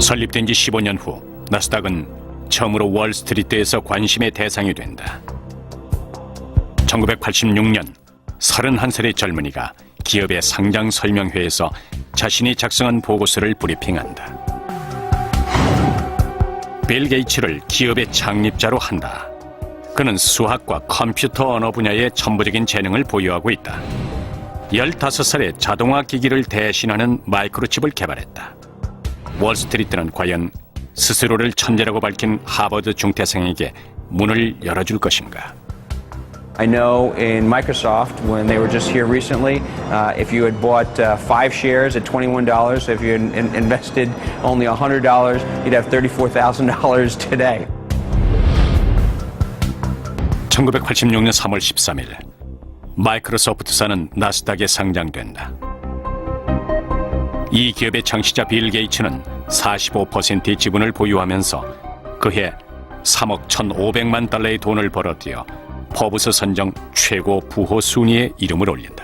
설립된 지 15년 후 나스닥은 처음으로 월스트리트에서 관심의 대상이 된다. 1986년 31살의 젊은이가 기업의 상장 설명회에서 자신이 작성한 보고서를 브리핑한다. 빌 게이츠를 기업의 창립자로 한다. 그는 수학과 컴퓨터 언어 분야의 천부적인 재능을 보유하고 있다. 15살에 자동화 기기를 대신하는 마이크로칩을 개발했다. 월스트리트는 과연 스스로를 천재라고 밝힌 하버드 중퇴생에게 문을 열어줄 것인가? I know in Microsoft, when they were just here recently, uh, if you had bought uh, five shares at $21, if you had in- invested only $100, you'd have $34,000 today. 1986년 3월 13일 마이크로소프트사는 나스닥에 상장된다. 이 기업의 창시자 빌 게이츠는 45%의 지분을 보유하면서 그해 3억 1,500만 달러의 돈을 벌어들여 포브스 선정 최고 부호 순위에 이름을 올린다.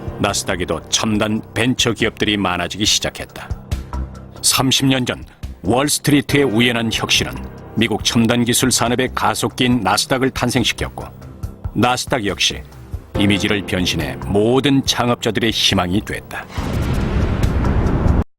나스닥에도 첨단 벤처 기업들이 많아지기 시작했다. 30년 전 월스트리트의 우연한 혁신은 미국 첨단 기술 산업의 가속기인 나스닥을 탄생시켰고 나스닥 역시 이미지를 변신해 모든 창업자들의 희망이 됐다.